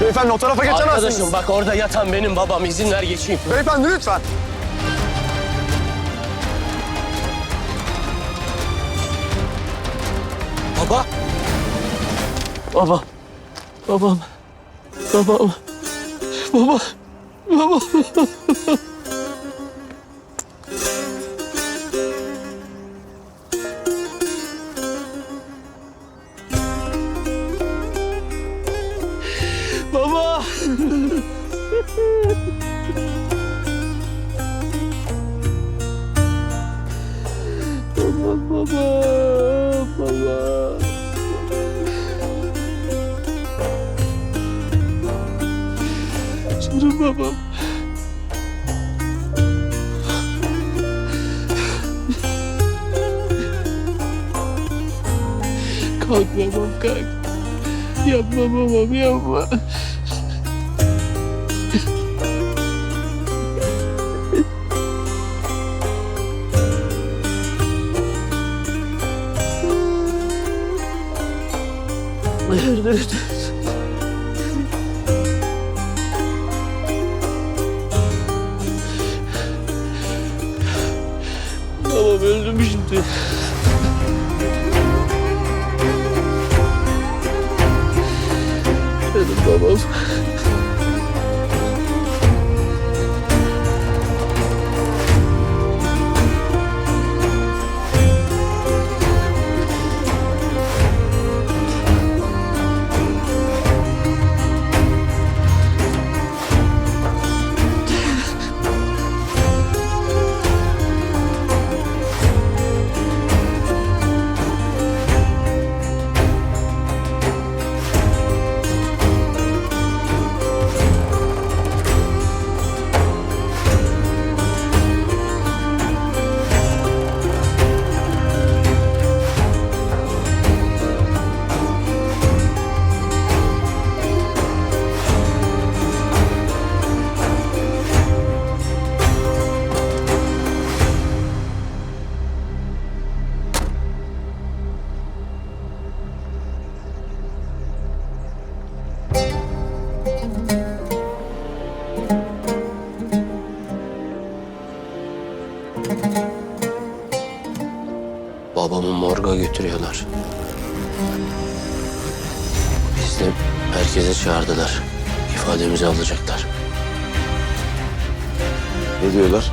Beyefendi o tarafa geçemezsiniz. Arkadaşım bak orada yatan benim babam. İzin ver geçeyim. Beyefendi lütfen. Baba. Baba. Babam. Babam. Baba. Baba. Baba. Baba, baba, baba. Canım babam. Kalk babam kalk. Yapma babam yapma. Dur dur dur. Babam öldü şimdi. Benim Babamı morga götürüyorlar. Biz de herkese çağırdılar. İfademizi alacaklar. Ne diyorlar?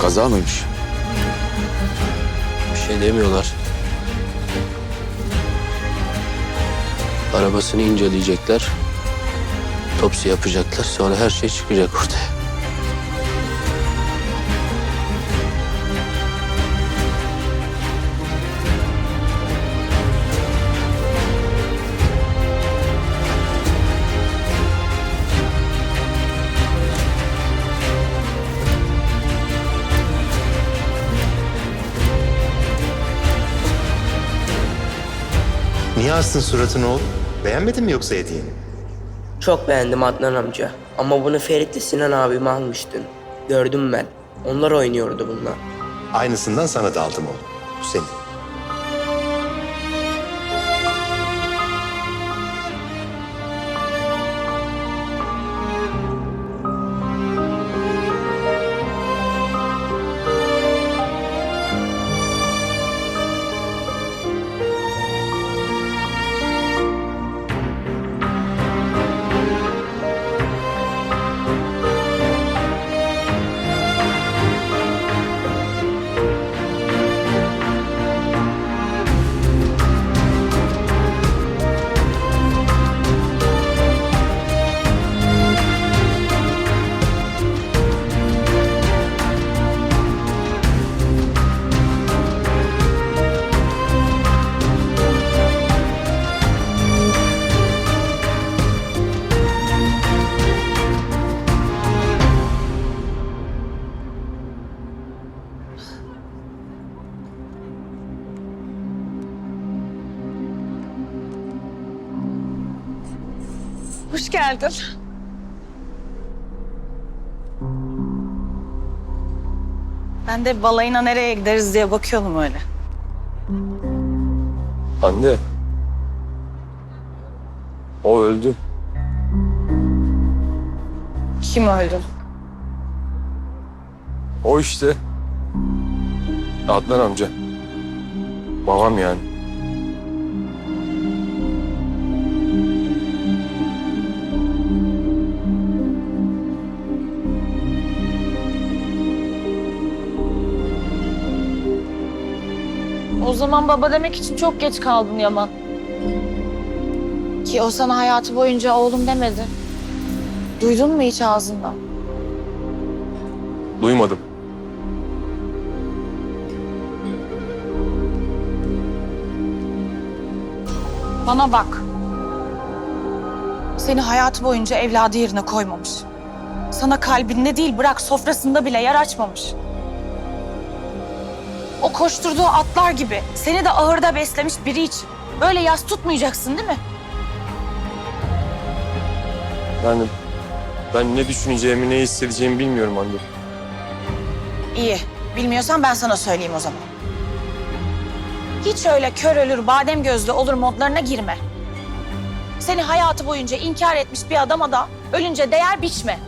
Kaza mıymış? Bir şey demiyorlar. Arabasını inceleyecekler. Topsi yapacaklar. Sonra her şey çıkacak ortaya. Niye astın suratını oğlum? Beğenmedin mi yoksa hediyeni? Çok beğendim Adnan amca. Ama bunu Ferit'le Sinan abime almıştın. Gördüm ben. Onlar oynuyordu bununla. Aynısından sana da aldım oğlum. Bu senin. Geldin. Ben de balayına nereye gideriz diye bakıyordum öyle. Anne. O öldü. Kim öldü? O işte. Adnan amca. Babam yani. O zaman baba demek için çok geç kaldın Yaman. Ki o sana hayatı boyunca oğlum demedi. Duydun mu hiç ağzından? Duymadım. Bana bak. Seni hayatı boyunca evladı yerine koymamış. Sana kalbinde değil bırak sofrasında bile yer açmamış. O koşturduğu atlar gibi seni de ahırda beslemiş biri için. Böyle yas tutmayacaksın değil mi? Yani ben ne düşüneceğimi, ne hissedeceğimi bilmiyorum anne. İyi. Bilmiyorsan ben sana söyleyeyim o zaman. Hiç öyle kör ölür, badem gözlü olur modlarına girme. Seni hayatı boyunca inkar etmiş bir adama da ölünce değer biçme.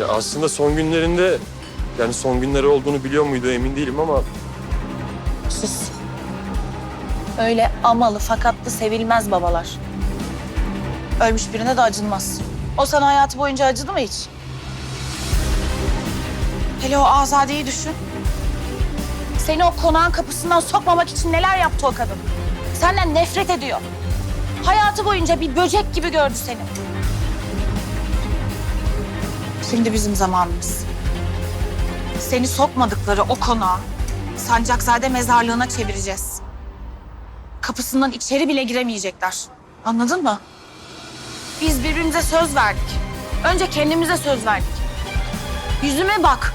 Ya aslında son günlerinde yani son günleri olduğunu biliyor muydu emin değilim ama Sus. Öyle amalı fakatlı sevilmez babalar. Ölmüş birine de acınmaz. O sana hayatı boyunca acıdı mı hiç? Hele o Azade'yi düşün. Seni o konağın kapısından sokmamak için neler yaptı o kadın. Senden nefret ediyor. Hayatı boyunca bir böcek gibi gördü seni. Şimdi bizim zamanımız. Seni sokmadıkları o konağa Sancakzade mezarlığına çevireceğiz. Kapısından içeri bile giremeyecekler. Anladın mı? Biz birbirimize söz verdik. Önce kendimize söz verdik. Yüzüme bak.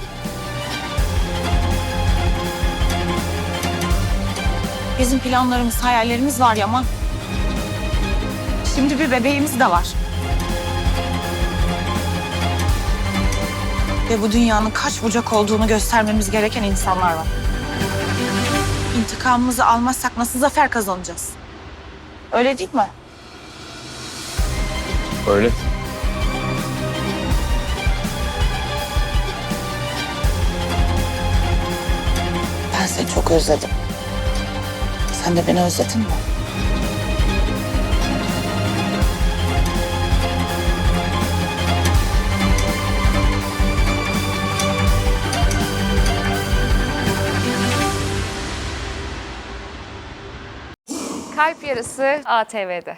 Bizim planlarımız, hayallerimiz var Yaman. Şimdi bir bebeğimiz de var. Ve bu dünyanın kaç bucak olduğunu göstermemiz gereken insanlar var. İntikamımızı almazsak nasıl zafer kazanacağız? Öyle değil mi? öyle. Ben seni çok özledim. Sen de beni özledin mi? Yarısı ATV'de.